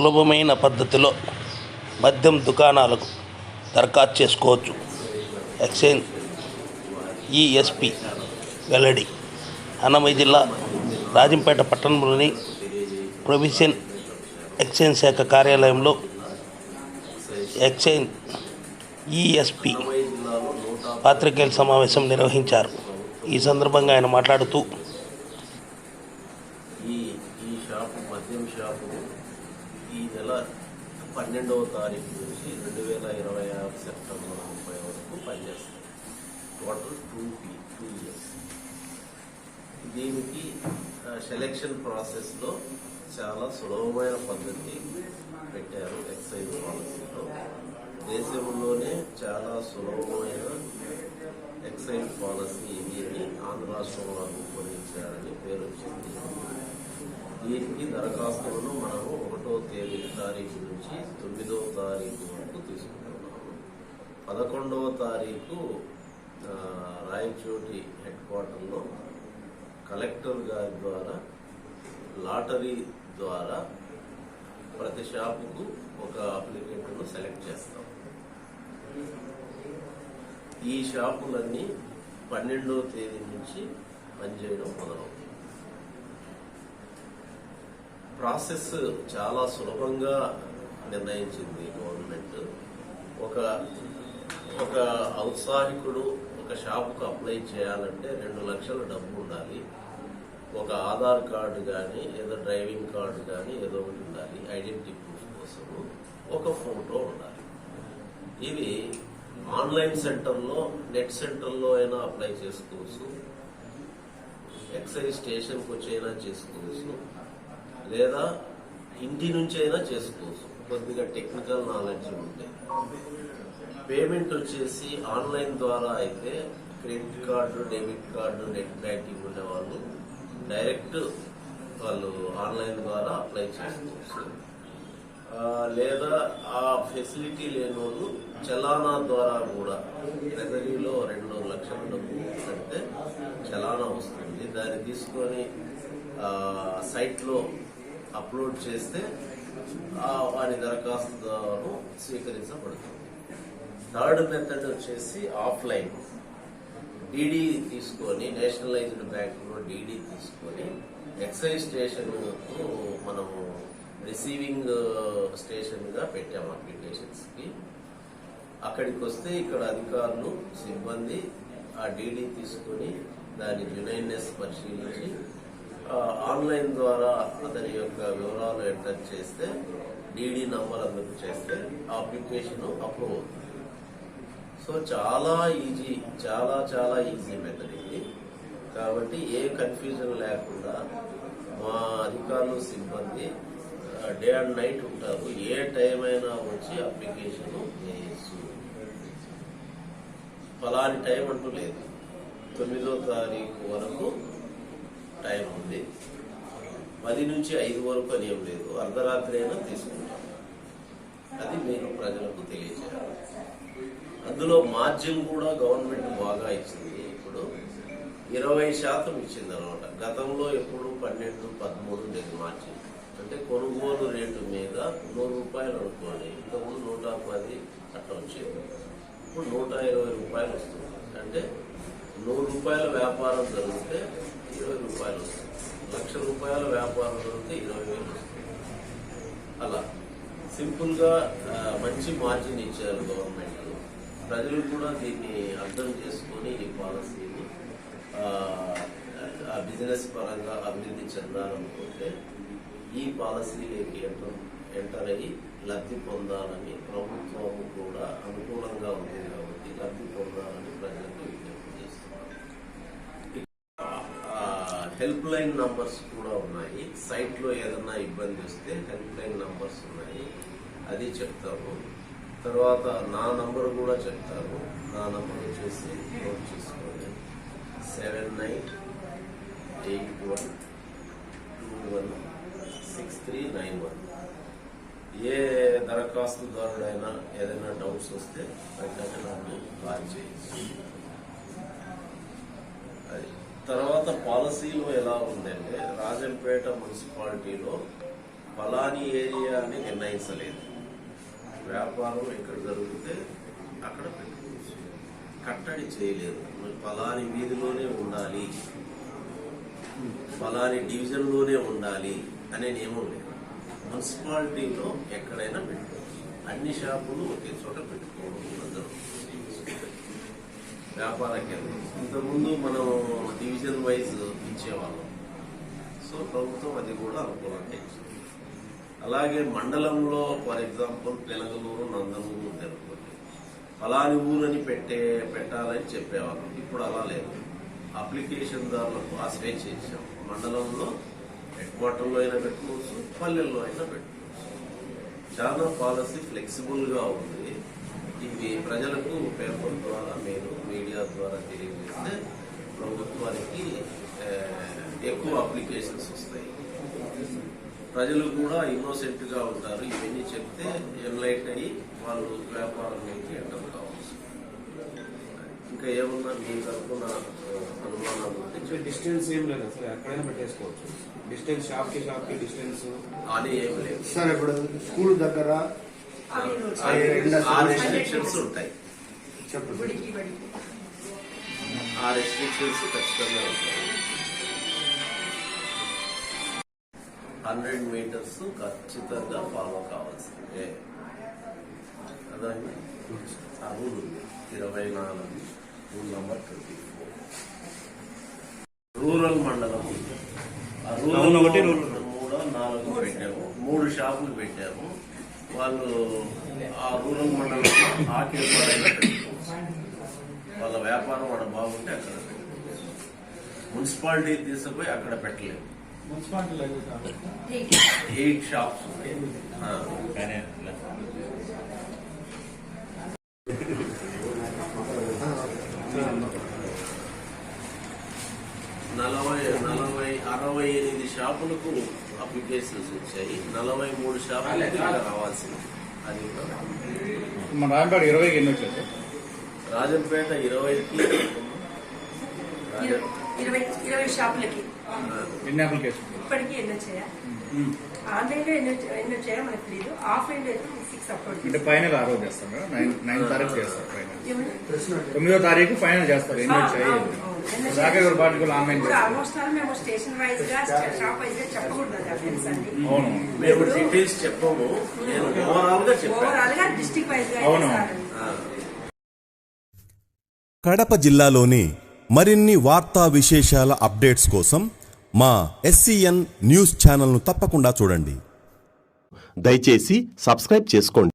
సులభమైన పద్ధతిలో మద్యం దుకాణాలకు దరఖాస్తు చేసుకోవచ్చు. ఎక్స్చేంజ్ ఈఎస్పి వెల్లడి అన్నమయ్య జిల్లా రాజంపేట పట్టణంలోని ప్రొవిజన్ ఎక్స్చేంజ్ శాఖ కార్యాలయంలో ఎక్స్చేంజ్ ఈఎస్పి పాత్రికేయుల సమావేశం నిర్వహించారు. ఈ సందర్భంగా ఆయన మాట్లాడుతూ ఈ ఈ షాపు మద్యం షాపు ఈ నెల పన్నెండవ తారీఖు నుంచి రెండు వేల ఇరవై ఆరు సెప్టెంబర్ ముప్పై వరకు పనిచేస్తుంది total two P two years దీనికి సెలెక్షన్ ప్రాసెస్లో చాలా సులభమైన పద్ధతి పెట్టారు ఎక్సైజ్ పాలసీలో దేశంలోనే చాలా సులభమైన ఎక్సైజ్ పాలసీ ఇది ఆంధ్ర రాష్ట్రంలో రూపొందించారని పేరు వచ్చింది దీనికి దరఖాస్తులను మనము ఒకటో తేదీ తారీఖు నుంచి తొమ్మిదవ తారీఖు వరకు తీసుకుంటున్నాము. పదకొండవ తారీఖు రాయచోటి హెడ్ క్వార్టర్లో కలెక్టర్ గారి ద్వారా లాటరీ ద్వారా ప్రతి షాపుకు ఒక అప్లికేటర్ను సెలెక్ట్ చేస్తాం. ఈ షాపులన్నీ పన్నెండవ తేదీ నుంచి పనిచేయడం మొదలవుతుంది. ప్రాసెస్ చాలా సులభంగా నిర్ణయించింది గవర్నమెంట్. ఒక ఒక ఔత్సాహికుడు ఒక షాపుకు అప్లై చేయాలంటే రెండు లక్షల డబ్బు ఉండాలి. ఒక ఆధార్ కార్డు కానీ ఏదో డ్రైవింగ్ కార్డు కానీ ఏదో ఒకటి ఉండాలి. ఐడెంటిటీ ప్రూఫ్ కోసము ఒక ఫోటో ఉండాలి. ఇవి ఆన్లైన్ సెంటర్లో నెట్ సెంటర్లో అయినా అప్లై చేసుకోవచ్చు. ఎక్సైజ్ స్టేషన్కి వచ్చి అయినా చేసుకోవచ్చు. లేదా ఇంటి నుంచి అయినా చేసుకోవచ్చు. కొద్దిగా టెక్నికల్ నాలెడ్జ్ ఉంటే. పేమెంట్ వచ్చేసి ఆన్లైన్ ద్వారా అయితే credit card debit card net banking ఉండేవాళ్ళు డైరెక్ట్ వాళ్ళు ఆన్లైన్ ద్వారా అప్లై చేసుకోవచ్చు. లేదా ఆ ఫెసిలిటీ లేని వాళ్ళు చలానా ద్వారా కూడా ట్రెజరీలో రెండు లక్షల డబ్బు కడితే చలానా వస్తుంది. దాన్ని తీసుకొని సైట్లో అప్లోడ్ చేస్తే వారి దరఖాస్తును స్వీకరించబడుతుంది. థర్డ్ మెథడ్ వచ్చేసి ఆఫ్లైన్. డీడీ తీసుకొని నేషనలైజ్డ్ బ్యాంకులో డీడీ తీసుకొని ఎక్సైజ్ స్టేషన్ మనము రిసీవింగ్ స్టేషన్గా పెట్టాము అప్లికేషన్స్కి. అక్కడికి వస్తే ఇక్కడ అధికారులు సిబ్బంది ఆ డీడీ తీసుకొని దాని జునైన్నెస్ పరిశీలించి ఆన్లైన్ ద్వారా అతని యొక్క వివరాలు ఎంటర్ చేస్తే డీడీ నంబర్ అందుకు చేస్తే ఆ అప్లికేషన్ అప్రూవ్ అవుతుంది. సో చాలా ఈజీ చాలా చాలా ఈజీ మెథడ్ ఇది. కాబట్టి ఏ కన్ఫ్యూజన్ లేకుండా మా అధికారులు సిబ్బంది డే అండ్ నైట్ ఉంటారు. ఏ టైం అయినా వచ్చి అప్లికేషన్ వేయచ్చు ఫలాని టైం అంటూ లేదు. తొమ్మిదో తారీఖు వరకు టైం ఉంది. పది నుంచి ఐదు వరకు అని ఏం లేదు. అర్ధరాత్రి అయినా తీసుకుంటాం. అది మీరు ప్రజలకు తెలియజేయాలి. అందులో మార్జిన్ కూడా గవర్నమెంట్ బాగా ఇచ్చింది. ఇప్పుడు ఇరవై శాతం ఇచ్చింది అనమాట. గతంలో ఎప్పుడు పన్నెండు పదమూడు ఉండేది మార్జిన్. అంటే కొనుగోలు రేటు మీద నూరు రూపాయలు అనుకోండి. ఇంతకుముందు నూట పది అట్లా వచ్చేది. ఇప్పుడు నూట ఇరవై రూపాయలు వస్తుంది. అంటే నూరు రూపాయల వ్యాపారం జరిగితే లక్ష రూపాయల వ్యాపారం జరిగితే ఇరవై వేలు. అలా. సింపుల్గా మంచి మార్జిన్ ఇచ్చారు గవర్నమెంట్ ప్రజలు కూడా దీన్ని అర్థం చేసుకొని ఈ పాలసీని ఆ బిజినెస్ పరంగా అభివృద్ధి చెందాలనుకుంటే ఈ పాలసీలోకి ఎంటర్ ఎంటర్ అయ్యి లబ్ధి పొందాలని ప్రభుత్వం కూడా అనుకూలంగా ఉంది కాబట్టి లబ్ధి పొందాలని ప్రజలకు హెల్ప్ లైన్ నంబర్స్ కూడా ఉన్నాయి. సైట్లో ఏదైనా ఇబ్బంది వస్తే హెల్ప్ లైన్ నంబర్స్ ఉన్నాయి. అది చెప్తాము. తర్వాత నా నంబర్ కూడా చెప్తాను నా నంబర్ వచ్చేసి నోట్ చేసుకోండి. Seven nine eight one two one six three nine one ఏ దరఖాస్తుదారుడైనా ఏదైనా డౌట్స్ వస్తే వెంటనే నన్ను కాల్ చేయొచ్చు. తర్వాత పాలసీలో ఎలా ఉందంటే రాజంపేట మున్సిపాలిటీలో ఫలాని ఏరియా అని నిర్ణయించలేదు. వ్యాపారం ఎక్కడ జరిగితే అక్కడ పెట్టుకోవచ్చు. కట్టడి చేయలేదు. మరి ఫలాని వీధిలోనే ఉండాలి. ఫలాని డివిజన్లోనే ఉండాలి అనే నియమం లేదు. మున్సిపాలిటీలో ఎక్కడైనా పెట్టుకోవచ్చు. అన్ని షాపులు ఒకే చోట పెట్టుకోవడం అందరూ వ్యాపార కేంద్రం ఇంతకుముందు మనం డివిజన్ వైజ్ ఇచ్చేవాళ్ళం. సో ప్రభుత్వం అది కూడా అనుకూలంగా ఇచ్చింది. అలాగే మండలంలో ఫర్ ఎగ్జాంపుల్ పెనగలూరు నందమూరు తెలుపుకోండి ఫలాని ఊరని పెట్టే పెట్టాలని చెప్పేవాళ్ళం. ఇప్పుడు అలా లేదు. అప్లికేషన్ దారులకు ఆ స్వేచ్ఛ ఇచ్చాం మండలంలో హెడ్ క్వార్టర్లో అయినా పెట్టుకోవచ్చు పల్లెల్లో అయినా పెట్టుకోవచ్చు. చాలా పాలసీ ఫ్లెక్సిబుల్గా ఉంది. ఇవి ప్రజలకు పేపర్ ద్వారా మీరు? మీడియా ద్వారా తెలియజేస్తే ప్రభుత్వానికి ఎక్కువ అప్లికేషన్స్ వస్తాయి. ప్రజలు కూడా ఇన్నోసెంట్గా ఉంటారు. ఇవన్నీ చెప్తే ఎన్లైట్ అయ్యి వాళ్ళు వ్యాపారం మీకు ఎంటర్ కావచ్చు. ఇంకా ఏమన్నా మీ తరఫున అనుమానాలు. డిస్టెన్స్ ఏం లేదు అసలు ఎక్కడైనా పెట్టేసుకోవచ్చు. డిస్టెన్స్ షాప్కి షాప్కి డిస్టెన్స్. అని ఏం లేదు. సార్ ఇప్పుడు స్కూల్ దగ్గర. ఆ ఇండస్ట్రీ- రెస్ట్రిక్షన్స్ ఉంటాయి. ఆ రెస్ట్రిక్షన్స్ ఖచ్చితంగా ఉంటాయి. హండ్రెడ్ మీటర్స్ ఖచ్చితంగా ఫాలో కావాల్సిందే. అర్థమైందా? ఆ రూల్ ఉంది ఇరవై నాలుగు rule number twenty four. Rural మండలం. ఆ రూరల్ ఒకటి మూడో నాలుగు పెట్టాము. మూడు షాపులు పెట్టాము. వాళ్ళు ఆ రూరల్ మండలం ఆఖరి వాళ్ళ వ్యాపారం వాడు బాగుంటే అక్కడ మున్సిపాలిటీ తీసుకుపోయి అక్కడ పెట్టలేము ఎయిట్ షాప్స్. నలభై నలభై అరవై ఎనిమిది షాపులకు అప్లికేషన్స్ వచ్చాయి. నలభై మూడు షాపులకు ఇంకా రావాల్సింది. అది మన రాంపేట ఇరవైకి ఎన్ని వచ్చాయి? రాజంపేట ఇరవైకి ఇరవై- ఇరవై ఇరవై షాపులకి. ఎన్ని అప్లికేషన్ ఇప్పటికీ ఎన్ని వచ్చాయా? ఆన్లైన్లో ఎన్ని ఎన్ని వచ్చాయో మనకు తెలియదు ఆఫ్లైన్లో అయితే అంటే ఫైనల్ ఆ రోజు చేస్తాం కదా? నైన్ నైన్ తారీఖు చేస్తారు ఫైనల్. తొమ్మిదో తారీఖు ఫైనల్ చేస్తారు ఎన్ని వచ్చాయి దాకా ఆన్లైన్ స్టేషన్ వైజ్గా షాప్ వైజ్గా చెప్పకూడదు అవును. మేము డీటెయిల్స్ చెప్పము. నేను ఓవరాల్గా చెప్పాను. ఓవరాల్గా డిస్ట్రిక్ట్ వైజ్గా అవును. చేస్తారండి. ఆ. కడప జిల్లాలోని మరిన్ని వార్తా విశేషాల అప్డేట్స్ కోసం మా ఎస్సీఎన్ న్యూస్ ఛానల్ను తప్పకుండా చూడండి. దయచేసి సబ్స్క్రైబ్ చేసుకోండి.